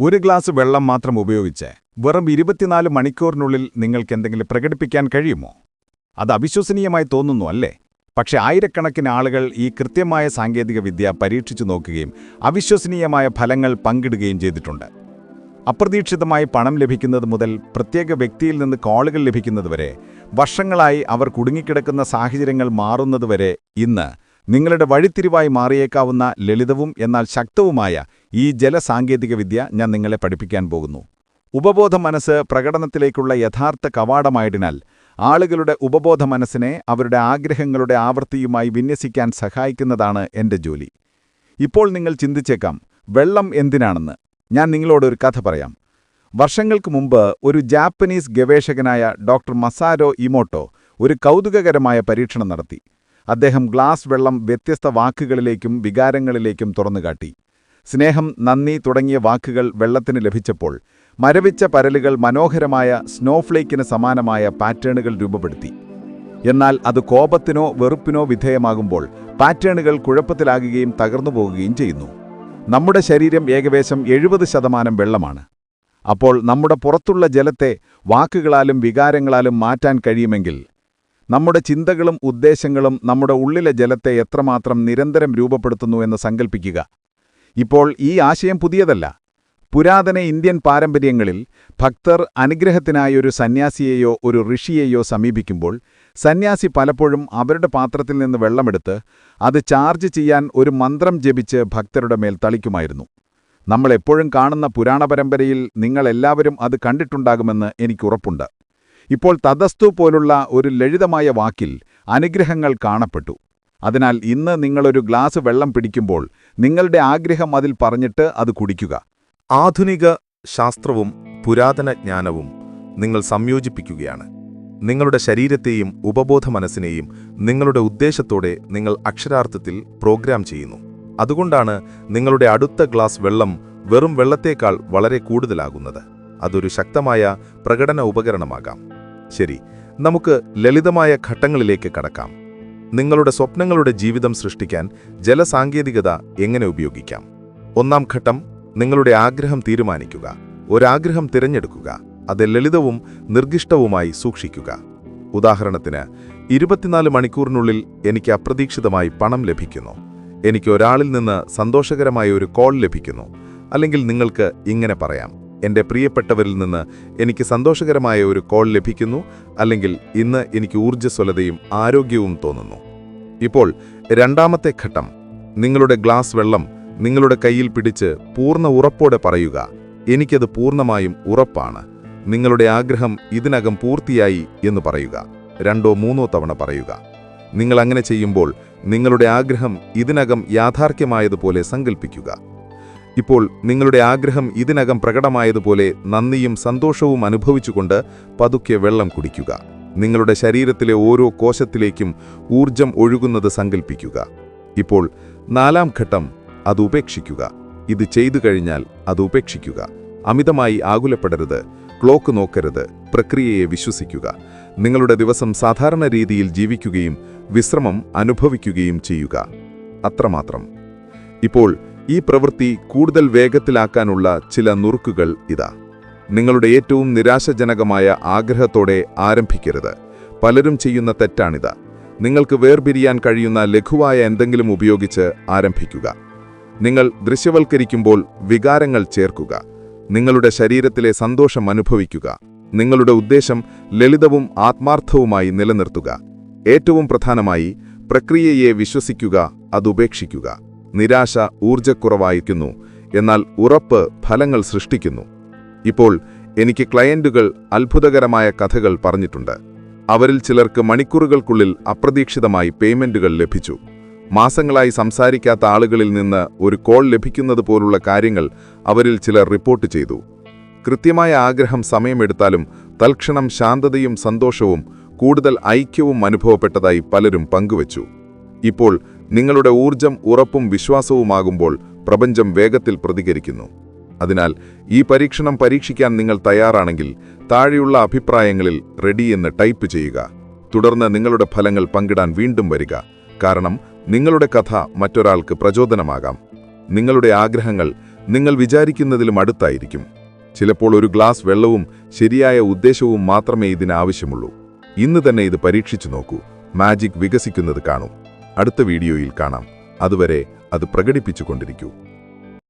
ഒരു ഗ്ലാസ് വെള്ളം മാത്രം ഉപയോഗിച്ച് വെറും ഇരുപത്തിനാല് മണിക്കൂറിനുള്ളിൽ നിങ്ങൾക്ക് എന്തെങ്കിലും പ്രകടിപ്പിക്കാൻ കഴിയുമോ? അത് അവിശ്വസനീയമായി തോന്നുന്നു അല്ലേ? പക്ഷേ ആയിരക്കണക്കിന് ആളുകൾ ഈ കൃത്യമായ സാങ്കേതികവിദ്യ പരീക്ഷിച്ചു നോക്കുകയും അവിശ്വസനീയമായ ഫലങ്ങൾ പങ്കിടുകയും ചെയ്തിട്ടുണ്ട്. അപ്രതീക്ഷിതമായി പണം ലഭിക്കുന്നത് മുതൽ പ്രത്യേക വ്യക്തിയിൽ നിന്ന് കോളുകൾ ലഭിക്കുന്നതുവരെ വർഷങ്ങളായി അവർ കുടുങ്ങിക്കിടക്കുന്ന സാഹചര്യങ്ങൾ മാറുന്നതുവരെ ഇന്ന് നിങ്ങളുടെ വഴിത്തിരിവായി മാറിയേക്കാവുന്ന ലളിതവും എന്നാൽ ശക്തവുമായ ഈ ജലസാങ്കേതികവിദ്യ ഞാൻ നിങ്ങളെ പഠിപ്പിക്കാൻ പോകുന്നു. ഉപബോധ മനസ്സ് പ്രകടനത്തിലേക്കുള്ള യഥാർത്ഥ കവാടമായതിനാൽ ആളുകളുടെ ഉപബോധ മനസ്സിനെ അവരുടെ ആഗ്രഹങ്ങളുടെ ആവൃത്തിയുമായി വിന്യസിക്കാൻ സഹായിക്കുന്നതാണ് എന്റെ ജോലി. ഇപ്പോൾ നിങ്ങൾ ചിന്തിച്ചേക്കാം വെള്ളം എന്തിനാണെന്ന്. ഞാൻ നിങ്ങളോടൊരു കഥ പറയാം. വർഷങ്ങൾക്ക് മുമ്പ് ഒരു ജാപ്പനീസ് ഗവേഷകനായ ഡോക്ടർ മസാരോ ഇമോട്ടോ ഒരു കൗതുകകരമായ പരീക്ഷണം നടത്തി. അദ്ദേഹം ഗ്ലാസ് വെള്ളം വ്യത്യസ്ത വാക്കുകളിലേക്കും വികാരങ്ങളിലേക്കും തുറന്നുകാട്ടി. സ്നേഹം നന്ദി തുടങ്ങിയ വാക്കുകൾ വെള്ളത്തിന് ലഭിച്ചപ്പോൾ മരവിച്ച പരലുകൾ മനോഹരമായ സ്നോഫ്ലേക്കിന് സമാനമായ പാറ്റേണുകൾ രൂപപ്പെടുത്തി. എന്നാൽ അത് കോപത്തിനോ വെറുപ്പിനോ വിധേയമാകുമ്പോൾ പാറ്റേണുകൾ കുഴപ്പത്തിലാകുകയും തകർന്നുപോകുകയും ചെയ്യുന്നു. നമ്മുടെ ശരീരം ഏകദേശം എഴുപത് ശതമാനം വെള്ളമാണ്. അപ്പോൾ നമ്മുടെ പുറത്തുള്ള ജലത്തെ വാക്കുകളാലും വികാരങ്ങളാലും മാറ്റാൻ കഴിയുമെങ്കിൽ നമ്മുടെ ചിന്തകളും ഉദ്ദേശങ്ങളും നമ്മുടെ ഉള്ളിലെ ജലത്തെ എത്രമാത്രം നിരന്തരം രൂപപ്പെടുത്തുന്നു എന്ന് സങ്കൽപ്പിക്കുക. ഇപ്പോൾ ഈ ആശയം പുതിയതല്ല. പുരാതന ഇന്ത്യൻ പാരമ്പര്യങ്ങളിൽ ഭക്തർ അനുഗ്രഹത്തിനായി ഒരു സന്യാസിയെയോ ഒരു ഋഷിയെയോ സമീപിക്കുമ്പോൾ സന്യാസി പലപ്പോഴും അവരുടെ പാത്രത്തിൽ നിന്ന് വെള്ളമെടുത്ത് അത് ചാർജ് ചെയ്യാൻ ഒരു മന്ത്രം ജപിച്ച് ഭക്തരുടെ മേൽ തളിക്കുമായിരുന്നു. നമ്മളെപ്പോഴും കാണുന്ന പുരാണ പരമ്പരയിൽ നിങ്ങളെല്ലാവരും അത് കണ്ടിട്ടുണ്ടാകുമെന്ന് എനിക്കുറപ്പുണ്ട് ഇപ്പോൾ തദസ്തു പോലുള്ള ഒരു ലളിതമായ വാക്കിൽ അനുഗ്രഹങ്ങൾ കാണപ്പെട്ടു. അതിനാൽ ഇന്ന് നിങ്ങളൊരു ഗ്ലാസ് വെള്ളം പിടിക്കുമ്പോൾ നിങ്ങളുടെ ആഗ്രഹം അതിൽ പറഞ്ഞിട്ട് അത് കുടിക്കുക. ആധുനിക ശാസ്ത്രവും പുരാതന ജ്ഞാനവും നിങ്ങൾ സംയോജിപ്പിക്കുകയാണ്. നിങ്ങളുടെ ശരീരത്തെയും ഉപബോധ മനസ്സിനെയും നിങ്ങളുടെ ഉദ്ദേശത്തോടെ നിങ്ങൾ അക്ഷരാർത്ഥത്തിൽ പ്രോഗ്രാം ചെയ്യുന്നു. അതുകൊണ്ടാണ് നിങ്ങളുടെ അടുത്ത ഗ്ലാസ് വെള്ളം വെറും വെള്ളത്തേക്കാൾ വളരെ കൂടുതലാകുന്നത്. അതൊരു ശക്തമായ പ്രകടന ഉപകരണമാകാം. ശരി നമുക്ക് ലളിതമായ ഘട്ടങ്ങളിലേക്ക് കടക്കാം. നിങ്ങളുടെ സ്വപ്നങ്ങളുടെ ജീവിതം സൃഷ്ടിക്കാൻ ജലസാങ്കേതികത എങ്ങനെ ഉപയോഗിക്കാം? ഒന്നാം ഘട്ടം നിങ്ങളുടെ ആഗ്രഹം തീരുമാനിക്കുക. ഒരാഗ്രഹം തിരഞ്ഞെടുക്കുക. അത് ലളിതവും നിർദ്ദിഷ്ടവുമായി സൂക്ഷിക്കുക. ഉദാഹരണത്തിന് ഇരുപത്തിനാല് മണിക്കൂറിനുള്ളിൽ എനിക്ക് അപ്രതീക്ഷിതമായി പണം ലഭിക്കുന്നു. എനിക്ക് ഒരാളിൽ നിന്ന് സന്തോഷകരമായ ഒരു കോൾ ലഭിക്കുന്നു. അല്ലെങ്കിൽ നിങ്ങൾക്ക് ഇങ്ങനെ പറയാം. എന്റെ പ്രിയപ്പെട്ടവരിൽ നിന്ന് എനിക്ക് സന്തോഷകരമായ ഒരു കോൾ ലഭിക്കുന്നു അല്ലെങ്കിൽ ഇന്ന് എനിക്ക് ഊർജസ്വലതയും ആരോഗ്യവും തോന്നുന്നു. ഇപ്പോൾ രണ്ടാമത്തെ ഘട്ടം. നിങ്ങളുടെ ഗ്ലാസ് വെള്ളം നിങ്ങളുടെ കയ്യിൽ പിടിച്ച് പൂർണ ഉറപ്പോടെ പറയുക. എനിക്കത് പൂർണമായും ഉറപ്പാണ്. നിങ്ങളുടെ ആഗ്രഹം ഇതിനകം പൂർത്തിയായി എന്ന് പറയുക. രണ്ടോ മൂന്നോ തവണ പറയുക. നിങ്ങൾ അങ്ങനെ ചെയ്യുമ്പോൾ നിങ്ങളുടെ ആഗ്രഹം ഇതിനകം യാഥാർത്ഥ്യമായതുപോലെ സങ്കൽപ്പിക്കുക. ഇപ്പോൾ നിങ്ങളുടെ ആഗ്രഹം ഇതിനകം പ്രകടമായതുപോലെ നന്ദിയും സന്തോഷവും അനുഭവിച്ചുകൊണ്ട് പതുക്കെ വെള്ളം കുടിക്കുക. നിങ്ങളുടെ ശരീരത്തിലെ ഓരോ കോശത്തിലേക്കും ഊർജം ഒഴുകുന്നത് സങ്കൽപ്പിക്കുക. ഇപ്പോൾ നാലാം ഘട്ടം അത് ഉപേക്ഷിക്കുക. ഇത് ചെയ്തു കഴിഞ്ഞാൽ അത് ഉപേക്ഷിക്കുക. അമിതമായി ആകുലപ്പെടരുത് ക്ലോക്ക് നോക്കരുത് പ്രക്രിയയെ വിശ്വസിക്കുക. നിങ്ങളുടെ ദിവസം സാധാരണ രീതിയിൽ ജീവിക്കുകയും വിശ്രമം അനുഭവിക്കുകയും ചെയ്യുക. അത്രമാത്രം. ഇപ്പോൾ ഈ പ്രവൃത്തി കൂടുതൽ വേഗത്തിലാക്കാനുള്ള ചില നുറുക്കുകൾ ഇതാ. നിങ്ങളുടെ ഏറ്റവും നിരാശജനകമായ ആഗ്രഹത്തോടെ ആരംഭിക്കരുത്. പലരും ചെയ്യുന്ന തെറ്റാണിത്. നിങ്ങൾക്ക് വേർപിരിയാൻ കഴിയുന്ന ലഘുവായ എന്തെങ്കിലും ഉപയോഗിച്ച് ആരംഭിക്കുക. നിങ്ങൾ ദൃശ്യവൽക്കരിക്കുമ്പോൾ വികാരങ്ങൾ ചേർക്കുക. നിങ്ങളുടെ ശരീരത്തിലെ സന്തോഷം അനുഭവിക്കുക. നിങ്ങളുടെ ഉദ്ദേശം ലളിതവും ആത്മാർത്ഥവുമായി നിലനിർത്തുക. ഏറ്റവും പ്രധാനമായി പ്രക്രിയയെ വിശ്വസിക്കുക അതുപേക്ഷിക്കുക നിരാശ ഊർജക്കുറവായിരിക്കുന്നു. എന്നാൽ ഉറപ്പ് ഫലങ്ങൾ സൃഷ്ടിക്കുന്നു. ഇപ്പോൾ എനിക്ക് ക്ലയന്റുകൾ അത്ഭുതകരമായ കഥകൾ പറഞ്ഞിട്ടുണ്ട്. അവരിൽ ചിലർക്ക് മണിക്കൂറുകൾക്കുള്ളിൽ അപ്രതീക്ഷിതമായി പേയ്മെന്റുകൾ ലഭിച്ചു. മാസങ്ങളായി സംസാരിക്കാത്ത ആളുകളിൽ നിന്ന് ഒരു കോൾ ലഭിക്കുന്നത് പോലുള്ള കാര്യങ്ങൾ അവരിൽ ചിലർ റിപ്പോർട്ട് ചെയ്തു. കൃത്യമായ ആഗ്രഹം സമയമെടുത്താലും തൽക്ഷണം ശാന്തതയും സന്തോഷവും കൂടുതൽ ഐക്യവും അനുഭവപ്പെട്ടതായി പലരും പങ്കുവച്ചു. ഇപ്പോൾ നിങ്ങളുടെ ഊർജം ഉറപ്പും വിശ്വാസവുമാകുമ്പോൾ പ്രപഞ്ചം വേഗത്തിൽ പ്രതികരിക്കുന്നു. അതിനാൽ ഈ പരീക്ഷണം പരീക്ഷിക്കാൻ നിങ്ങൾ തയ്യാറാണെങ്കിൽ താഴെയുള്ള അഭിപ്രായങ്ങളിൽ റെഡി എന്ന് ടൈപ്പ് ചെയ്യുക. തുടർന്ന് നിങ്ങളുടെ ഫലങ്ങൾ പങ്കിടാൻ വീണ്ടും വരിക. കാരണം നിങ്ങളുടെ കഥ മറ്റൊരാൾക്ക് പ്രചോദനമാകാം. നിങ്ങളുടെ ആഗ്രഹങ്ങൾ നിങ്ങൾ വിചാരിക്കുന്നതിലും അടുത്തായിരിക്കും. ചിലപ്പോൾ ഒരു ഗ്ലാസ് വെള്ളവും ശരിയായ ഉദ്ദേശവും മാത്രമേ ഇതിനാവശ്യമുള്ളൂ ഇന്ന് തന്നെ ഇത് പരീക്ഷിച്ചു നോക്കൂ. മാജിക് വികസിക്കുന്നത് കാണൂ. അടുത്ത വീഡിയോയിൽ കാണാം. അതുവരെ അത് പ്രകടിപ്പിച്ചുകൊണ്ടിരിക്കൂ.